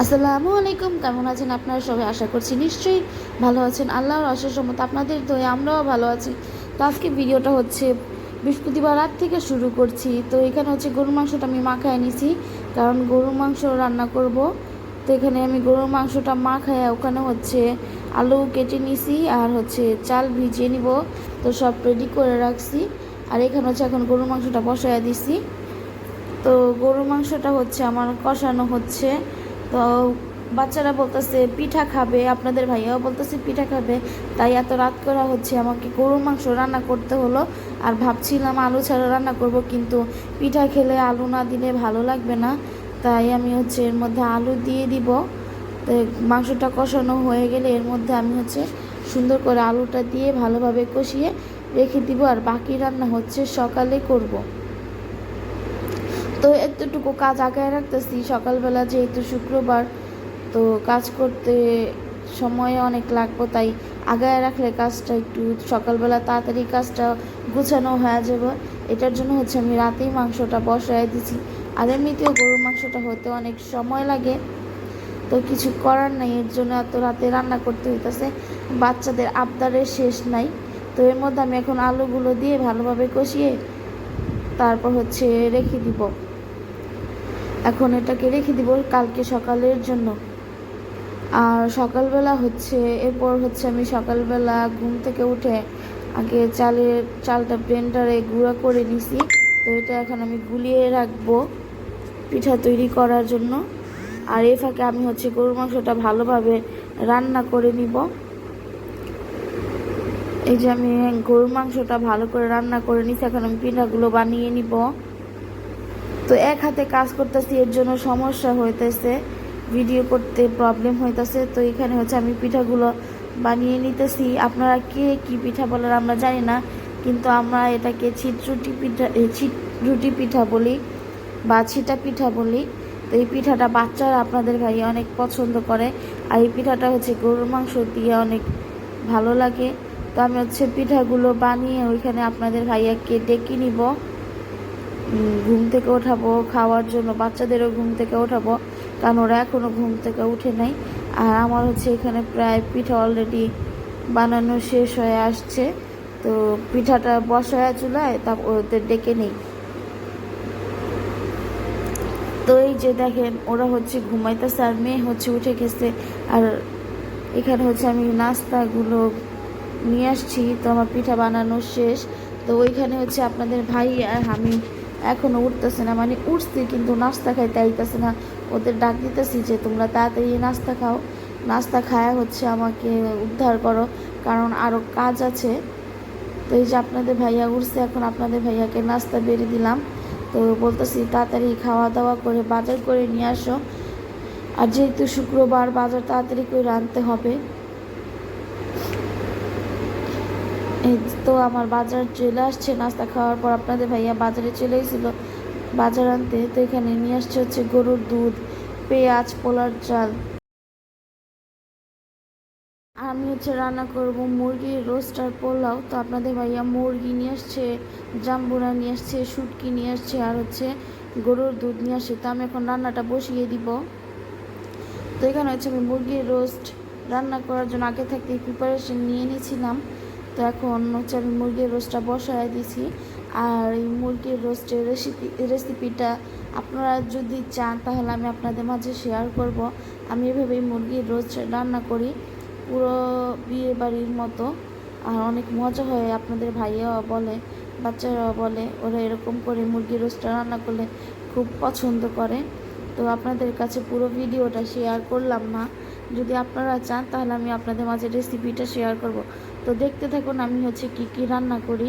আসসালামু আলাইকুম, কেমন আছেন আপনারা সবাই? আশা করছি নিশ্চয়ই ভালো আছেন। আল্লাহর অশেষ মত আপনাদের দয়ে আমরাও ভালো আছি। তো আজকে ভিডিওটা হচ্ছে বৃহস্পতিবার রাত থেকে শুরু করছি। তো এখানে হচ্ছে গরুর মাংসটা আমি মাখায় নিছি, কারণ গরুর মাংস রান্না করব। তো এখানে আমি গরুর মাংসটা মাখায় ওখানে হচ্ছে আলু কেটে নিছি আর হচ্ছে চাল ভিজিয়ে নিব। তো সব রেডি করে রাখছি। আর এখানে হচ্ছে এখন গরুর মাংসটা বসায় দিছি। তো গরুর মাংসটা হচ্ছে আমার কষানো হচ্ছে। তো বাচ্চারা বলতেছে, পিঠা খাবে। আপনাদের ভাইয়াও বলতেছে, পিঠা খাবে। তাই এত রাত করা হচ্ছে, আমাকে গরুর মাংস রান্না করতে হলো। আর ভাবছিলাম আলু ছাড়া রান্না করব, কিন্তু পিঠা খেলে আলু না দিলে ভালো লাগবে না। তাই আমি হচ্ছে এর মধ্যে আলু দিয়ে দিব। তো মাংসটা কষানো হয়ে গেলে এর মধ্যে আমি হচ্ছে সুন্দর করে আলুটা দিয়ে ভালোভাবে কষিয়ে রেখে দিব। আর বাকি রান্না হচ্ছে সকালে করব। তো এতটুকু কাজ আগায় রাখতেছি। সকালবেলা যেহেতু শুক্রবার, তো কাজ করতে সময় অনেক লাগবো, তাই আগায় রাখলে কাজটা একটু সকালবেলা তাড়াতাড়ি কাজটা গুছানো হয়ে যাবে। এটার জন্য হচ্ছে আমি রাতেই মাংসটা বসায় দিছি। আর এমনিতেও গরুর মাংসটা হতে অনেক সময় লাগে। তো কিছু করার নাই, এর জন্য এত রাতে রান্না করতে হইতেছে। বাচ্চাদের আবদারের শেষ নাই। তো এর মধ্যে আমি এখন আলুগুলো দিয়ে ভালোভাবে কষিয়ে তারপর হচ্ছে রেখে দিব। এখন এটাকে রেখে দিব কালকে সকালের জন্য। আর সকালবেলা হচ্ছে, এরপর হচ্ছে আমি সকালবেলা ঘুম থেকে উঠে আগে চালের, চালটা ব্লেন্ডারে গুঁড়া করে নিছি। তো এটা এখন আমি গুলিয়ে রাখব পিঠা তৈরি করার জন্য। আর এ ফাঁকে আমি হচ্ছে গরুর মাংসটা ভালোভাবে রান্না করে নিব। এই যে আমি গরুর মাংসটা ভালো করে রান্না করে নিছি, এখন আমি পিঠাগুলো বানিয়ে নিব। তো এক হাতে কাজ করতেছি, এর জন্য সমস্যা হইতেছে ভিডিও করতে প্রবলেম হইতেছে। তো এখানে হচ্ছে আমি পিঠাগুলো বানিয়ে নিতেছি। আপনারা কে কি পিঠা বলেন আমরা জানি না, কিন্তু আমরা এটাকে ছিটরুটি পিঠা ছিটরুটি পিঠা বলি বা ছিটা পিঠা বলি। তো এই পিঠাটা বাচ্চারা, আপনাদের ভাই অনেক পছন্দ করে। আর এই পিঠাটা হচ্ছে গরুর মাংস দিয়ে অনেক ভালো লাগে। তো আমি হচ্ছে পিঠাগুলো বানিয়ে ওইখানে আপনাদের ভাইয়াকে ডেকে নিব। ঘুম থেকে ওঠাবো, খাওয়ার জন্য বাচ্চাদেরও ঘুম থেকে ওঠাবো, কারণ ওরা এখনও ঘুম থেকে উঠে নাই। আর আমার হচ্ছে এখানে প্রায় পিঠা অলরেডি বানানো শেষ হয়ে আসছে। তো পিঠাটা বসায় চুলায় তা ওদের ডেকে নেই। তো এই যে দেখেন, ওরা হচ্ছে ঘুমাইতেছে আর মেয়ে হচ্ছে উঠে গেছে। আর এখানে হচ্ছে আমি নাস্তাগুলো নিয়ে আসছি, তো আমার পিঠা বানানো শেষ। তো ওইখানে হচ্ছে আপনাদের ভাই আর আমি এখনও উঠতেছে না মানে উঠছি কিন্তু নাস্তা খাইতে আইতেছে না। ওদের ডাক দিতেছি যে, তোমরা তাড়াতাড়ি নাস্তা খাও। নাস্তা খায়া হচ্ছে আমাকে উদ্ধার করো, কারণ আরও কাজ আছে। তো এই যে আপনাদের ভাইয়া উঠছে, এখন আপনাদের ভাইয়াকে নাস্তা বেরিয়ে দিলাম। তো বলতেছি, তাড়াতাড়ি খাওয়া দাওয়া করে বাজার করে নিয়ে আসো। আর যেহেতু শুক্রবার বাজার তাড়াতাড়ি করে আনতে হবে এই তো আমার বাজার চলে আসছে, নাস্তা খাওয়ার পর আপনাদের ভাইয়া বাজারে চলে এসেছিল। বাজার আনতে, তো এখানে নিয়ে আসছে হচ্ছে গরুর দুধ, পেঁয়াজ, পোলার চাল। আমি হচ্ছে রান্না করব মুরগির রোস্ট আর পোলাও। তো আপনাদের ভাইয়া মুরগি নিয়ে আসছে, জাম্বুরা নিয়ে আসছে, শুটকি নিয়ে আসছে, আর হচ্ছে গরুর দুধ নিয়ে আসছে। তো আমি এখন রান্নাটা বসিয়ে দিব। তো এখানে হচ্ছে আমি মুরগির রোস্ট রান্না করার জন্য আগে থাকতে প্রিপারেশন নিয়ে নিয়েছিলাম। তো এখন হচ্ছে আমি মুরগির রোস্টটা বসায় দিছি। আর এই মুরগির রোস্টের রেসিপি রেসিপিটা আপনারা যদি চান, তাহলে আমি আপনাদের মাঝে শেয়ার করব। আমি এভাবেই মুরগির রোস্ট রান্না করি। পুরো বিয়ে বাড়ির মতো। আর অনেক মজা হয়, আপনাদের ভাইয়াও বলে, বাচ্চারাও বলে, ওরা এরকম করে মুরগির রোস্টটা রান্না করলে খুব পছন্দ করে। তো আপনাদের কাছে পুরো ভিডিওটা শেয়ার করলাম না। যদি আপনারা চান, তাহলে আমি আপনাদের মাঝে রেসিপিটা শেয়ার করব। তো দেখতে থাকুন আমি হচ্ছে কি কি রান্না করি।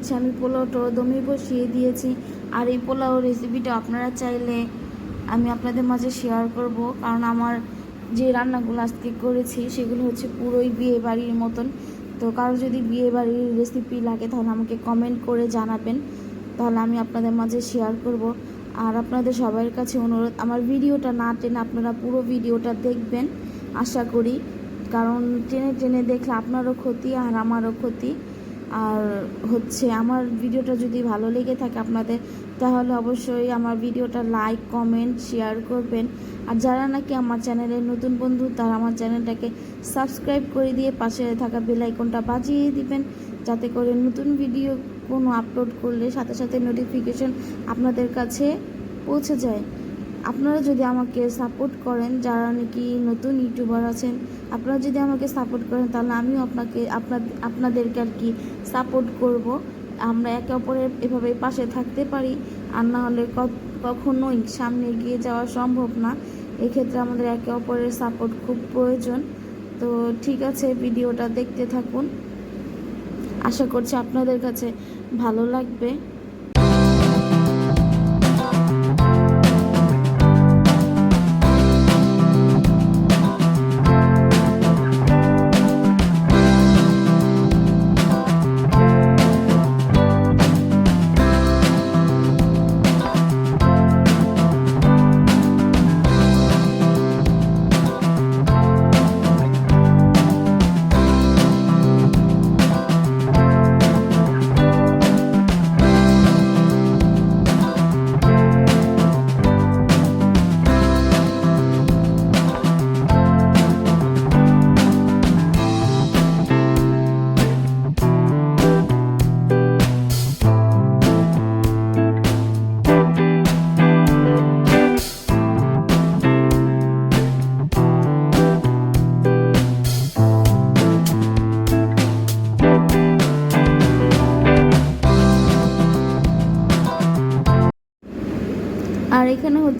হচ্ছে, আমি পোলাওটা দমে বসিয়ে দিয়েছি। আর এই পোলাও রেসিপিটা আপনারা চাইলে আমি আপনাদের মাঝে শেয়ার করব। কারণ আমার যে রান্নাগুলো আজকে করেছি, সেগুলো হচ্ছে পুরোই বিয়ে বাড়ির মতন। তো কারও যদি বিয়ে বাড়ির রেসিপি লাগে, তাহলে আমাকে কমেন্ট করে জানাবেন। তাহলে আমি আপনাদের মাঝে শেয়ার করব। আর আপনাদের সবার কাছে অনুরোধ, আমার ভিডিওটা না টেনে আপনারা পুরো ভিডিওটা দেখবেন, আশা করি। কারণ টেনে টেনে দেখলে আপনারও ক্ষতি আর আমারও ক্ষতি। আর হচ্ছে আমার ভিডিওটা যদি ভালো লেগে থাকে আপনাদের, তাহলে অবশ্যই আমার ভিডিওটা লাইক কমেন্ট শেয়ার করবেন। আর যারা নাকি আমার চ্যানেলের নতুন বন্ধু, তারা আমার চ্যানেলটাকে সাবস্ক্রাইব করে দিয়ে পাশে থাকা বেল আইকনটা বাজিয়ে দিবেন, যাতে করে নতুন ভিডিও কোনো আপলোড করলে সাথে সাথে নোটিফিকেশন আপনাদের কাছে পৌঁছে যায়। আপনারা যদি আমাকে সাপোর্ট করেন, যারা নাকি নতুন ইউটিউবার আছেন, আপনারা যদি আমাকে সাপোর্ট করেন, তাহলে আমিও আপনাকে আপনার আপনাদেরকে আর কি সাপোর্ট করব। আমরা একে অপরের এভাবে পাশে থাকতে পারি, আর না হলে কখনোই সামনে এগিয়ে যাওয়া সম্ভব না। এক্ষেত্রে আমাদের একে অপরের সাপোর্ট খুব প্রয়োজন। তো ঠিক আছে, ভিডিওটা দেখতে থাকুন। আশা করছি আপনাদের কাছে ভালো লাগবে।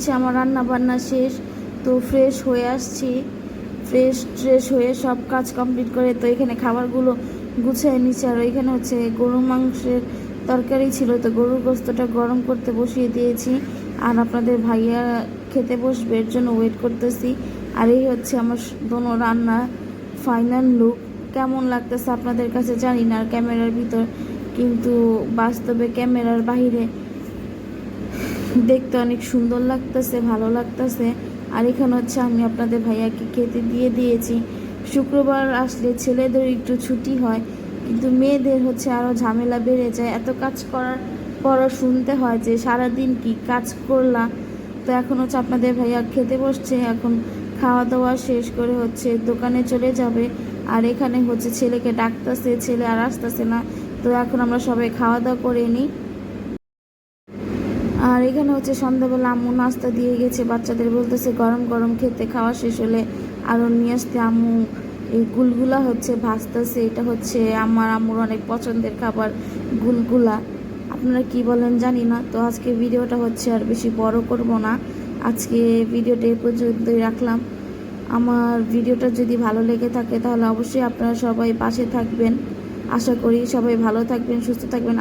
হচ্ছে আমার রান্না বান্না শেষ। তো ফ্রেশ হয়ে আসছি। ফ্রেশ ট্রেশ হয়ে সব কাজ কমপ্লিট করে তো এখানে খাবারগুলো গুছিয়ে নিচ্ছে। আর এখানে হচ্ছে গরু মাংসের তরকারি ছিল তো গরুর গোস্তটা গরম করতে বসিয়ে দিয়েছি। আর আপনাদের ভাইয়া খেতে বসবে, এর জন্য ওয়েট করতেছি। আর এই হচ্ছে আমার দোনো রান্না ফাইনাল লুক কেমন লাগতেছে আপনাদের কাছে? জানি না ক্যামেরার ভিতর। কিন্তু বাস্তবে ক্যামেরার বাইরে দেখতে অনেক সুন্দর লাগতেছে, ভালো লাগতেছে। আর এখানে হচ্ছে আমি আপনাদের ভাইয়াকে খেতে দিয়ে দিয়েছি। শুক্রবার আসলে ছেলেদের একটু ছুটি হয়, কিন্তু মেয়েদের হচ্ছে আরও ঝামেলা বেড়ে যায়। এত কাজ করার পরও শুনতে হয় যে সারাদিন কি কাজ করলা তো এখন হচ্ছে আপনাদের ভাইয়া খেতে বসছে, এখন খাওয়া দাওয়া শেষ করে হচ্ছে দোকানে চলে যাবে। আর এখানে হচ্ছে ছেলেকে ডাকতেছে, ছেলে আর আসতেছে না। তো এখন আমরা সবাই খাওয়া দাওয়া করে নিই। এখানে হচ্ছে সন্ধ্যাবেলা আম্মু নাস্তা দিয়ে গেছে, বাচ্চাদের বলতেছে গরম গরম খেতে খাওয়া শেষ হলে আরও নিয়ে আসতে। আম্মু এই গুলগুলা হচ্ছে ভাজতেছে, এটা হচ্ছে আমার আম্মুর অনেক পছন্দের খাবার, গুলগুলা। আপনারা কি বলেন জানি না, তো আজকে ভিডিওটা হচ্ছে আর বেশি বড় করব না। আজকে ভিডিওটা এ পর্যন্তই রাখলাম। আমার ভিডিওটা যদি ভালো লেগে থাকে তাহলে অবশ্যই আপনারা সবাই পাশে থাকবেন। আশা করি সবাই ভালো থাকবেন, সুস্থ থাকবেন।